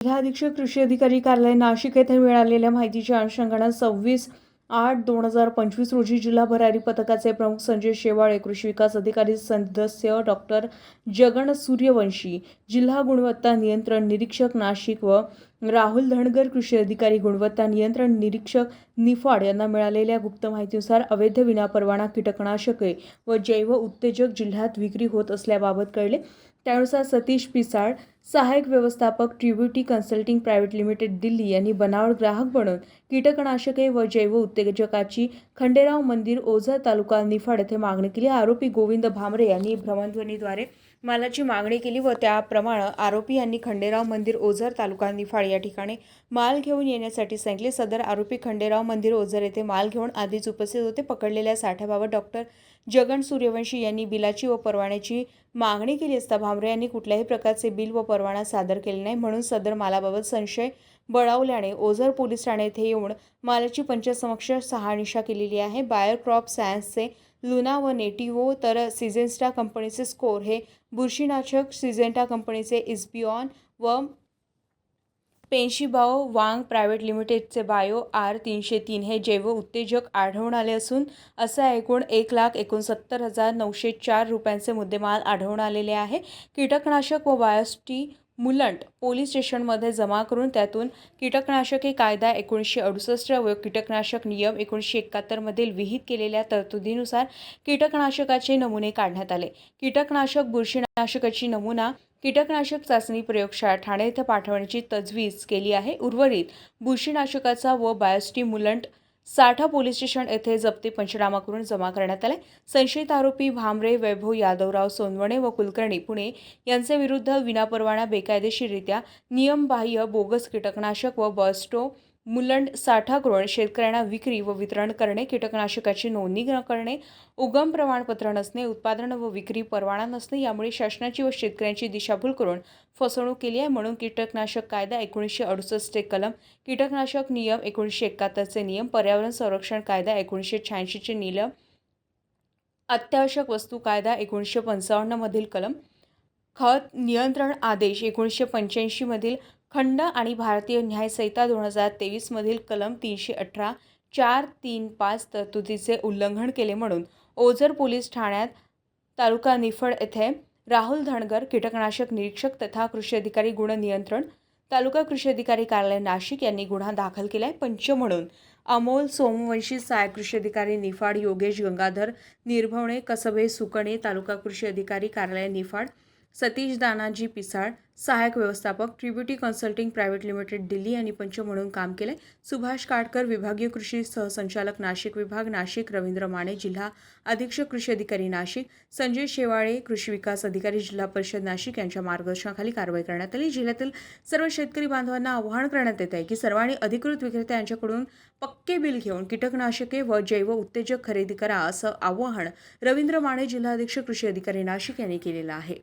जिल्हा अधीक्षक कृषी अधिकारी कार्यालय नाशिक येथे मिळालेल्या माहितीच्या अनुषंगाने सव्वीस आठ दोन हजार पंचवीस रोजी जिल्हा भरारी पथकाचे प्रमुख संजय शेवाळे कृषी विकास अधिकारी सदस्य डॉक्टर जगन सूर्यवंशी जिल्हा गुणवत्ता नियंत्रण निरीक्षक नाशिक व राहुल धणगर कृषी अधिकारी गुणवत्ता नियंत्रण निरीक्षक निफाड यांना मिळालेल्या गुप्त माहितीनुसार अवैध विनापरवाना कीटकनाशके व जैव उत्तेजक जिल्ह्यात विक्री होत असल्याबाबत कळले. त्यानुसार सतीश पिसाळ सहाय्यक व्यवस्थापक Tributi consulting private limited Delhi यांनी बनावट ग्राहक बनून कीटकनाशके व जैव उत्तेजकाची खंडेराव मंदिर ओझर तालुका निफाड येथे मागणी केली. आरोपी गोविंद भामरे यांनी भ्रमणध्वनीद्वारे मालाची मागणी केली व त्याप्रमाणे आरोपी यांनी खंडेराव मंदिर ओझर तालुका निफाड या ठिकाणी माल घेऊन येण्यासाठी सांगितले. सदर आरोपी खंडेराव मंदिर ओझर येथे माल घेऊन आधीच उपस्थित होते. पकडलेल्या साठ्याबाबत डॉक्टर जगन सूर्यवंशी यांनी बिलाची व परवान्याची मागणी केली असता भामरे यांनी कुठल्याही प्रकारचे बिल व परवाना सादर केले नाही. म्हणून सदर मालाबाबत संशय बळावल्याने ओझर पोलीस ठाणे येथे येऊन मालाची पंचसमक्ष सहानिशा केलेली आहे. बायर क्रॉप सायन्सचे लुना व नेटिवो तर सिजेन्स्टा कंपनीचे स्कोर हे बुरशीनाशक सिजेंटा कंपनीचे इस्बिऑन व पेन्शीबाओ वांग प्रायव्हेट लिमिटेडचे बायो आर तीनशे तीन हे जैव उत्तेजक आढळून आले असून असा एकूण एक लाख एकोणसत्तर हजार नऊशे चार रुपयांचे मुद्देमाल आढळून आलेले आहे. कीटकनाशक व बायोस्टी मुलंट पोलीस स्टेशनमध्ये जमा करून त्यातून कीटकनाशके कायदा एकोणीसशे अडुसष्ट व कीटकनाशक नियम एकोणीसशे एकाहत्तरमधील विहित केलेल्या तरतुदीनुसार कीटकनाशकाचे नमुने काढण्यात आले. कीटकनाशक बुरशीनाशकाची नमुना कीटकनाशक चाचणी प्रयोगशाळा ठाणे येथे पाठवण्याची तजवीज केली आहे. उर्वरित बुरशीनाशकाचा व बायोस्टिम्युलंट साठा पोलीस स्टेशन येथे जप्ती पंचनामा करून जमा करण्यात आला संशयित आरोपी भामरे वैभव यादवराव सोनवणे व कुलकर्णी पुणे यांचे विरुद्ध विनापरवाना बेकायदेशीररित्या नियमबाह्य बोगस कीटकनाशक व बॉस्टो मुलंड साठा करून शेतकऱ्यांना विक्री व वितरण करणे कीटकनाशकाची नोंदणी न करणे उगम प्रमाणपत्र नसणे उत्पादन व विक्री परवाना नसणे यामुळे शासनाची व शेतकऱ्यांची दिशाभूल करून फसवणूक केली आहे. म्हणून कीटकनाशक कायदा एकोणीसशे अडुसष्ट कलम कीटकनाशक नियम एकोणीसशे एकाहत्तरचे नियम पर्यावरण संरक्षण कायदा एकोणीसशे शहाऐंशीचे नियम अत्यावश्यक वस्तू कायदा एकोणीसशे पंचावन्नमधील कलम खत नियंत्रण आदेश एकोणीसशे पंच्याऐंशीमधील खंड आणि भारतीय न्यायसंहिता दोन हजार तेवीसमधील कलम तीनशे अठरा चार तीन पाच तरतुदीचे उल्लंघन केले म्हणून ओझर पोलीस ठाण्यात तालुका निफड येथे राहुल धणगर कीटकनाशक निरीक्षक तथा कृषी अधिकारी गुण नियंत्रण तालुका कृषी अधिकारी कार्यालय नाशिक यांनी गुन्हा दाखल केला आहे पंच म्हणून अमोल सोमवंशी सहाय्यक कृषी अधिकारी निफाड योगेश गंगाधर निर्भवणे कसबे सुकणे तालुका कृषी अधिकारी कार्यालय निफाड सतीश दानाजी पिसाळ सहाय्यक व्यवस्थापक Tributi consulting private limited Delhi यांनी पंच म्हणून काम केले. सुभाष काटकर विभागीय कृषी सहसंचालक नाशिक विभाग नाशिक रवींद्र माने जिल्हा अधीक्षक कृषी अधिकारी नाशिक संजय शेवाळे कृषी विकास अधिकारी जिल्हा परिषद नाशिक यांच्या मार्गदर्शनाखाली कारवाई करण्यात आली. जिल्ह्यातील सर्व शेतकरी बांधवांना आवाहन करण्यात येत आहे की सर्वांनी अधिकृत विक्रेते यांच्याकडून पक्के बिल घेऊन कीटकनाशके व जैव उत्तेजक खरेदी करा असं आवाहन रवींद्र माने जिल्हा अधीक्षक कृषी अधिकारी नाशिक यांनी केलेलं आहे.